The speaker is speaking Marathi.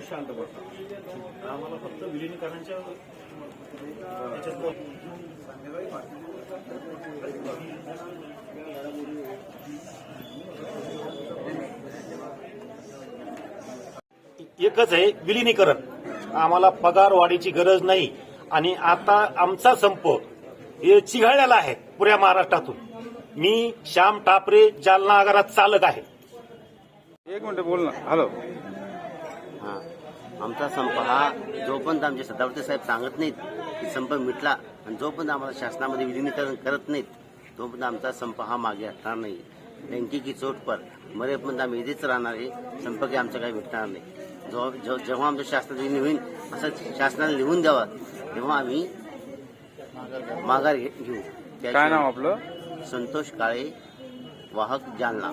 शांत बसा आम्हाला फक्त विलीनीकरणाच्या एकच आहे विलीनीकरण. आम्हाला पगार वाढीची गरज नाही आणि आता आमचा संप हे चिघळलेला आहे पुऱ्या महाराष्ट्रातून. मी श्याम टापरे जालना आगारात चालक आहे. एक मिनिट बोल ना. हॅलो हा. आमचा संप हा जोपर्यंत आमचे सदावर्ती साहेब सांगत नाहीत की संप मिटला आणि जोपर्यंत आम्हाला शासनामध्ये विलिनीकरण करत नाहीत तोपर्यंत आमचा संप हा मागे हटणार नाही. बँकी की चोट पर मरेपर्यंत आम्ही इथेच राहणार आहे. संप काही आमचा काही भेटणार नाही. जो जो- जेव्हा आमच्या शासनात विलीन होईल असं शासनाने लिहून द्यावा तेव्हा आम्ही माघार घे- घेऊ. काय नाव आपलं? संतोष काळे वाहक जालना.